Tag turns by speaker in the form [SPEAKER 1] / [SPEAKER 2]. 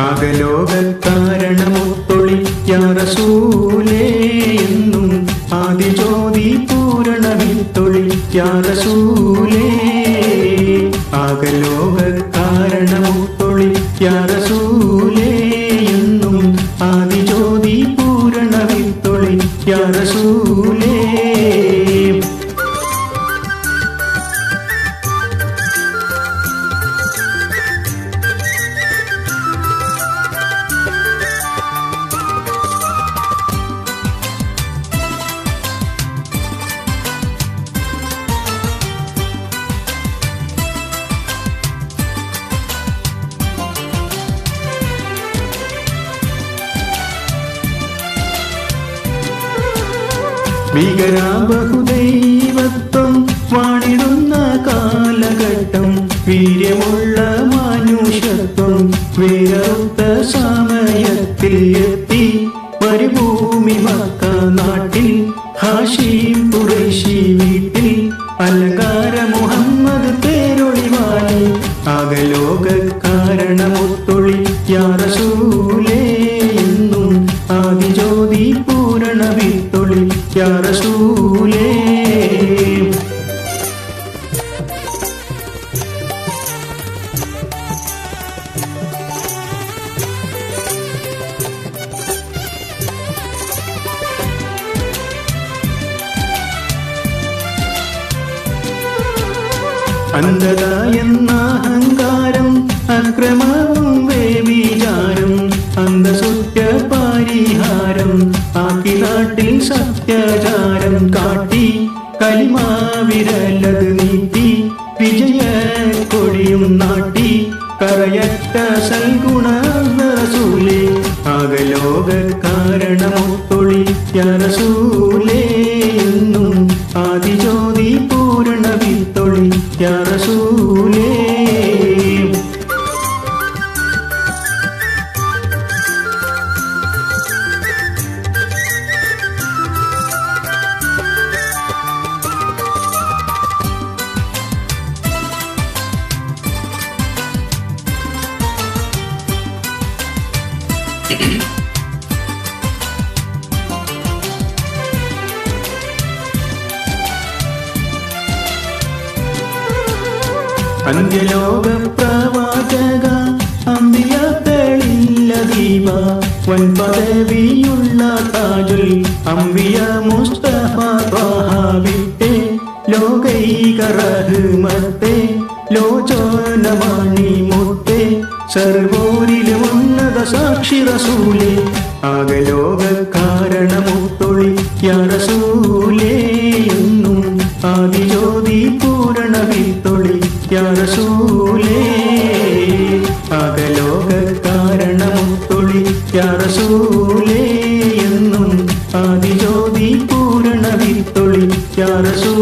[SPEAKER 1] ആകലോക കാരണമൊത്തൊളി യാറസൂലേ എന്നും ആദിജ്യോതി ജ്യോതി വിത്തൊളി യാറസൂലേ ഭീകരാബഹുദൈവത്വം വാണിടുന്ന കാലഘട്ടം വീര്യമുള്ള മാനുഷത്വം വേറൊത്ത സമയത്തിൽ എത്തി. മരുഭൂമി മക്ക നാട്ടിൽ ഹാഷിം കുറേശി വീട്ടിൽ. അലങ്കാര മുഹമ്മദ് പേരൊളിവാണി അകലോക കാരണമൊത്തൊളി യാറസൂലേ എന്നും ആദിജ്യോതി പൂരണ യാറസൂലേ അന്ധത എന്ന അഹങ്കാരം അക്രമവും വേവിചാരം അന്ധസുറ്റ പരിഹാരം ആക്കി നാട്ടിൽ സത്യചാരം കാട്ടി കലിമാവിരലത് നീട്ടി വിജയ കൊടിയും നാട്ടി കറയറ്റ സൽഗുണ സൽഗുണസൂലേ ആകലോക കാരണമൊത്തൊളി എന്നും അന്ത്യലോക പ്രവാചക അമ്പിയകളില്ല ദീപ വൻ പദവിയുള്ള താജുൽ അമ്പിയ മുസ്തഫ ത്വാഹ വിട്ടേ ലോകൈക റഹ്മത്തെ ലോചനമണി മുത്തേ സർവോരിലെ ഉന്നത സാക്ഷി റസൂലേ. ആകലോക കാരണമൂത്തൊളി യാറസൂലേ എന്നും ആദിജ്യോതി പൂരണ വിത്തൊളി യാറസൂലേ ആകലോക കാരണമൂത്തൊളി യാറസൂലേ എന്നും ആദിജ്യോതി പൂരണ വിത്തൊളി യാറസൂ